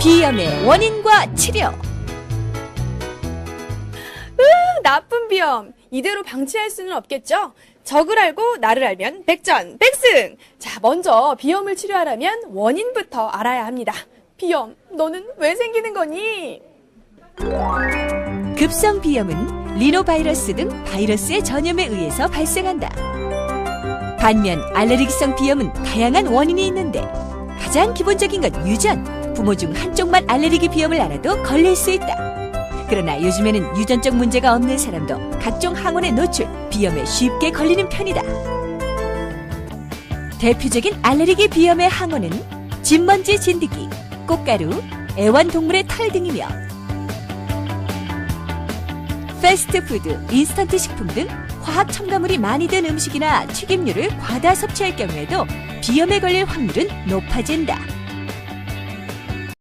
비염의 원인과 치료. 나쁜 비염 이대로 방치할 수는 없겠죠? 적을 알고 나를 알면 백전 백승. 자, 먼저 비염을 치료하려면 원인부터 알아야 합니다. 비염, 너는 왜 생기는 거니? 급성 비염은 리노바이러스 등 바이러스의 전염에 의해서 발생한다. 반면 알레르기성 비염은 다양한 원인이 있는데 가장 기본적인 건 유전. 부모 중 한쪽만 알레르기 비염을 알아도 걸릴 수 있다. 그러나 요즘에는 유전적 문제가 없는 사람도 각종 항원에 노출, 비염에 쉽게 걸리는 편이다. 대표적인 알레르기 비염의 항원은 진먼지 진드기, 꽃가루, 애완동물의 털 등이며 패스트푸드, 인스턴트 식품 등 화학 첨가물이 많이 든 음식이나 튀김류를 과다 섭취할 경우에도 비염에 걸릴 확률은 높아진다.